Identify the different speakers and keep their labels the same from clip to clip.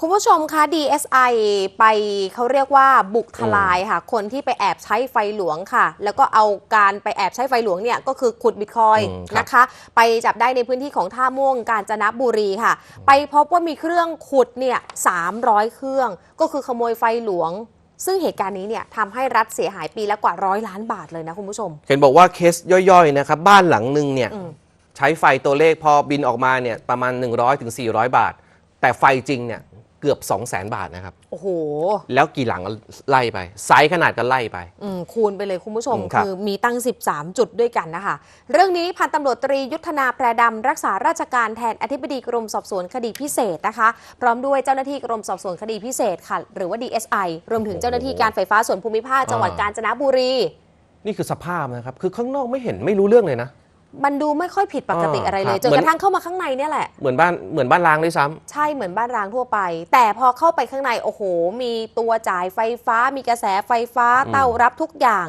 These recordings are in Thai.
Speaker 1: คุณผู้ชมคะ DSI ไปเขาเรียกว่าบุกทลายค่ะ คนที่ไปแอบใช้ไฟหลวงค่ะ แล้วก็เอาการไปแอบใช้ไฟหลวงเนี่ยก็คือขุดบิตคอยน์
Speaker 2: อืมครับ
Speaker 1: นะคะ ไปจับได้ในพื้นที่ของท่าม่วงกาญจนบุรีค่ะ ไปพบว่ามีเครื่องขุดเนี่ย300เครื่อง ก็คือขโมยไฟหลวง ซึ่งเหตุการณ์นี้เนี่ยทำให้รัฐเสียหายปีละกว่าร้อยล้านบาทเลยนะคุณผู้ชม
Speaker 2: เห็นบอกว่าเคสย่อยๆนะครับบ้านหลังหนึ่งเนี่ย
Speaker 1: อืม
Speaker 2: ใช้ไฟตัวเลขพอบินออกมาเนี่ยประมาณ 100-400ถึง400บาท แต่ไฟจริงเนี่ย เกือบ 200,000บาทนะครับ
Speaker 1: โอ้โห
Speaker 2: แล้วกี่หลังไล่ไป ไซส์ขนาดกันไล่ไป
Speaker 1: อืมคูณไปเลยคุณผู้ชม
Speaker 2: อืมครับ
Speaker 1: คือมีตั้ง 13 จุดด้วยกันนะคะ เรื่องนี้พันตำรวจตรียุทธนาแพรดำ รักษาราชการแทนอธิบดีกรมสอบสวนคดีพิเศษนะคะ พร้อมด้วยเจ้าหน้าที่กรมสอบสวนคดีพิเศษค่ะ หรือว่า DSI รวมถึงเจ้าหน้าที่การไฟฟ้าส่วนภูมิภาคจังหวัดกาญจนบุรี
Speaker 2: นี่คือสภาพนะครับ คือข้างนอกไม่เห็นไม่รู้เรื่องเลยนะ
Speaker 1: มันดูไม่ค่อยผิดปกติ
Speaker 2: อ่า
Speaker 1: อะไรเลย
Speaker 2: ครับ
Speaker 1: จนกระทั่งเข้ามาข้างในเนี่ยแหละ
Speaker 2: เหมือนบ้านเหมือนบ้านร้างด้วยซ้ำ
Speaker 1: ใช่เหมือนบ้านร้างทั่วไป แต่พอเข้าไปข้างในโอ้โห มีตัวจ่ายไฟฟ้า มีกระแสไฟฟ้า
Speaker 2: อืม
Speaker 1: เต้ารับทุกอย่าง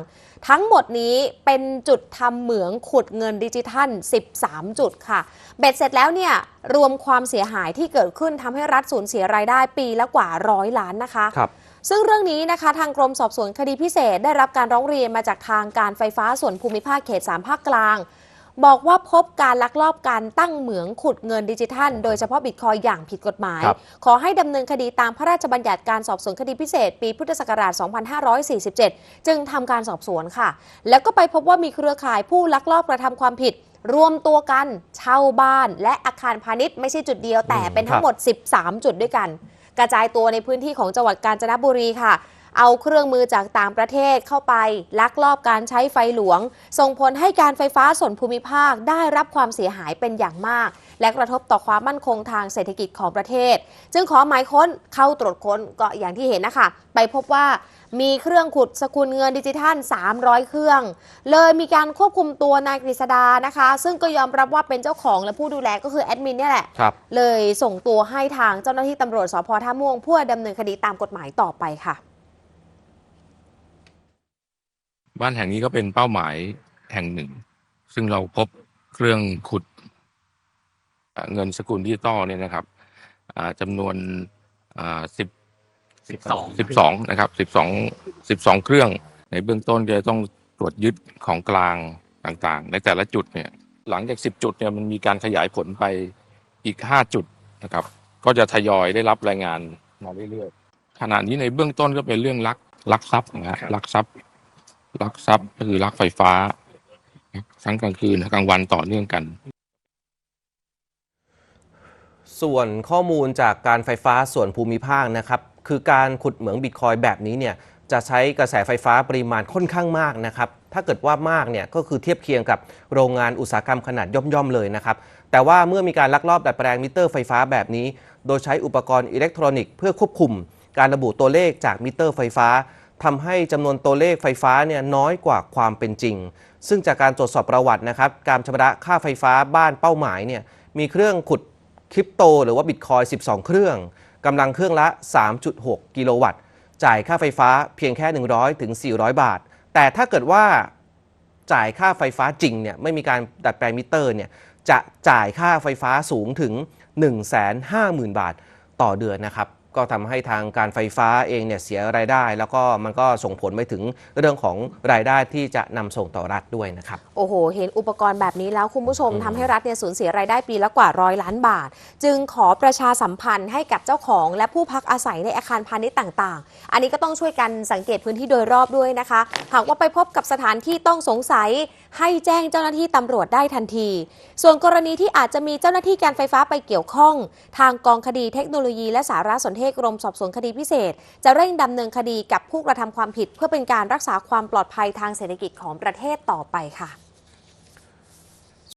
Speaker 1: ทั้งหมดนี้เป็นจุดทำเหมืองขุดเงินดิจิทัล 13 จุดค่ะ เบ็ดเสร็จแล้วเนี่ยรวมความเสียหายที่เกิดขึ้นทำให้รัฐสูญเสียรายได้ปีละกว่าร้อยล้านนะคะ
Speaker 2: ครับ
Speaker 1: ซึ่งเรื่องนี้นะคะทางกรมสอบสวนคดีพิเศษได้รับการร้องเรียนมาจากทางการไฟฟ้าส่วนภูมิภาคเขต 3 ภาคกลาง บอกว่าพบการลักลอบการตั้งเหมืองขุดเงินดิจิทัล โดยเฉพาะบิตคอยน์อย่างผิดกฎหมาย
Speaker 2: ครับ
Speaker 1: ขอให้ดำเนินคดีตามพระราชบัญญัติการสอบสวนคดีพิเศษ ปีพุทธศักราช 2547 จึงทำการสอบสวนค่ะ แล้วก็ไปพบว่ามีเครือข่ายผู้ลักลอบกระทำความผิดรวมตัวกันเช่าบ้าน และอาคารพาณิชย์ไม่ใช่จุดเดียวแต่
Speaker 2: อืม
Speaker 1: เป็นทั้งหมด 13 จุดด้วยกัน กระจายตัวในพื้นที่ของจังหวัดกาญจนบุรีค่ะ เอาเครื่องมือจากต่างประเทศเข้าไป ลักลอบการใช้ไฟหลวง ส่งผลให้การไฟฟ้าส่วนภูมิภาคได้รับความเสียหายเป็นอย่างมาก และกระทบต่อความมั่นคงทางเศรษฐกิจของประเทศ จึงขอหมายค้นเข้าตรวจค้นก็อย่างที่เห็นนะคะ ไปพบว่ามีเครื่องขุดสกุลเงินดิจิทัล 300 เครื่อง เลยมีการควบคุมตัวนายกฤษดานะคะ ซึ่งก็ยอมรับว่าเป็นเจ้าของและผู้ดูแลก็คือแอดมินเนี่ยแหละ
Speaker 2: ครับ
Speaker 1: เลยส่งตัวให้ทางเจ้าหน้าที่ตำรวจสพท่าม่วงเพื่อดำเนินคดีตามกฎหมายต่อไปค่ะ
Speaker 3: บ้านแห่งนี้ก็เป็นเป้าหมายแห่งหนึ่ง ซึ่งเราพบเครื่องขุดอ่าเงินสกุลดิจิตอลเนี่ยนะครับอ่าจำนวนสิบ
Speaker 4: 12
Speaker 3: สิบสองนะครับสิบสองสิบสองเครื่อง ในเบื้องต้นจะต้องตรวจยึดของกลางต่างๆ ในแต่ละจุดเนี่ย หลังจากสิบจุดเนี่ยมันมีการขยายผลไปอีกห้าจุดนะครับ ก็จะทยอยได้รับรายงานมาเรื่อยๆขณะนี้ในเบื้องต้นก็เป็นเรื่องลักลักทรัพย์นะฮะ
Speaker 4: ครับ
Speaker 3: ลักทรัพย์ ลักทรัพย์ก็คือลักไฟฟ้า ทั้งกลางคืนและกลางวันต่อเนื่องกัน
Speaker 2: ส่วนข้อมูลจากการไฟฟ้าส่วนภูมิภาคนะครับ คือการขุดเหมืองบิตคอยแบบนี้เนี่ยจะใช้กระแสไฟฟ้าปริมาณค่อนข้างมากนะครับ ถ้าเกิดว่ามากเนี่ยก็คือเทียบเคียงกับโรงงานอุตสาหกรรมขนาดย่อมๆเลยนะครับ แต่ว่าเมื่อมีการลักลอบดัดแปลงมิเตอร์ไฟฟ้าแบบนี้ โดยใช้อุปกรณ์อิเล็กทรอนิกส์เพื่อควบคุม การระบุตัวเลขจากมิเตอร์ไฟฟ้า ทำให้จำนวนตัวเลขไฟฟ้าเนี่ยน้อยกว่าความเป็นจริง ซึ่งจากการตรวจสอบประวัตินะครับ การชำระค่าไฟฟ้าบ้านเป้าหมายเนี่ยมีเครื่องขุดคริปโต หรือว่าบิตคอย12 เครื่องกำลังเครื่องละ 3.6 กิโลวัตต์ จ่ายค่าไฟฟ้าเพียงแค่ 100 ถึง 400 บาท แต่ถ้าเกิดว่าจ่ายค่าไฟฟ้าจริงเนี่ยไม่มีการดัดแปลงมิเตอร์เนี่ยจะจ่ายค่าไฟฟ้าสูงถึง 150,000 บาทต่อเดือนนะครับ ก็ทำให้ทางการไฟฟ้าเองเนี่ยเสียรายได้ แล้วก็มันก็ส่งผลไปถึงเรื่องของรายได้ที่จะนำส่งต่อรัฐด้วยนะครับ
Speaker 1: โอ้โห เห็นอุปกรณ์แบบนี้แล้วคุณผู้ชม
Speaker 2: อืม
Speaker 1: ทำให้รัฐเนี่ยสูญเสียรายได้ปีละกว่าร้อยล้านบาท จึงขอประชาสัมพันธ์ให้กับเจ้าของ และผู้พักอาศัยในอาคารพาณิชย์ต่างๆ อันนี้ก็ต้องช่วยกันสังเกตพื้นที่โดยรอบด้วยนะคะ หากว่าไปพบกับสถานที่ต้องสงสัยให้แจ้งเจ้าหน้าที่ตำรวจได้ทันที ส่วนกรณีที่อาจจะมีเจ้าหน้าที่การไฟฟ้าไปเกี่ยวข้อง ทางกองคดีเทคโนโลยีและสารสนเทศกรมสอบสวนคดีพิเศษ จะเร่งดำเนินคดีกับผู้กระทำความผิด เพื่อเป็นการรักษาความปลอดภัยทางเศรษฐกิจของประเทศต่อไปค่ะ